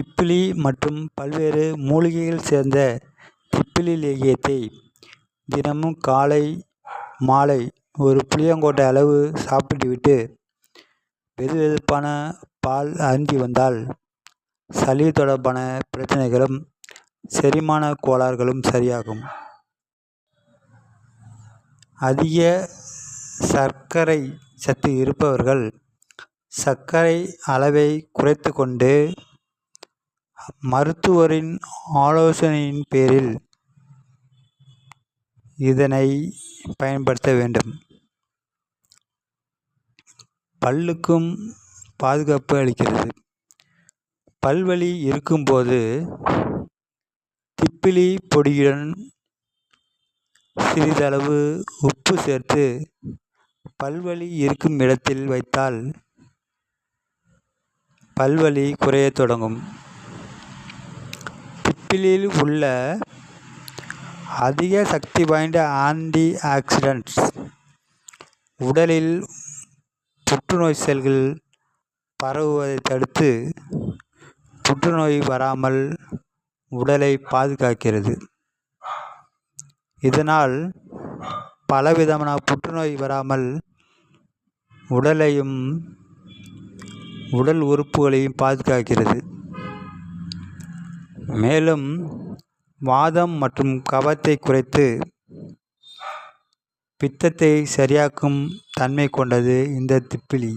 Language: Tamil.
திப்பிலி மற்றும் பல்வேறு மூலிகைகள் சேர்ந்த திப்பிலி லேகியத்தை தினமும் காலை மாலை ஒரு புளியங்கொட்டை அளவு சாப்பிட்டுவிட்டு வெதுவெதுப்பான பால் அருந்தி வந்தால் சளி தொடர்பான பிரச்சனைகளும் செரிமான கோளாறுகளும் சரியாகும். அதிக சர்க்கரை சத்து இருப்பவர்கள் சர்க்கரை அளவை குறைத்து கொண்டு மருத்துவரின் ஆலோசனையின் பேரில் இதனை பயன்படுத்த வேண்டும். பல்லுக்கும் பாதுகாப்பு அளிக்கிறது. பல்வலி இருக்கும்போது திப்பிலி பொடியுடன் சிறிதளவு உப்பு சேர்த்து பல்வலி இருக்கும் இடத்தில் வைத்தால் பல்வலி குறையத் தொடங்கும். ஆப்பிளில் உள்ள அதிக சக்தி வாய்ந்த ஆன்டி ஆக்சிடென்ட்ஸ் உடலில் புற்றுநோய் செல்கள் பரவுவதை தடுத்து புற்றுநோய் வராமல் உடலை பாதுகாக்கிறது. இதனால் பலவிதமான புற்றுநோய் வராமல் உடலையும் உடல் உறுப்புகளையும் பாதுகாக்கிறது. மேலும் வாதம் மற்றும் கபத்தை குறைத்து பித்தத்தை சரியாக்கும் தன்மை கொண்டது இந்த திப்பிலி.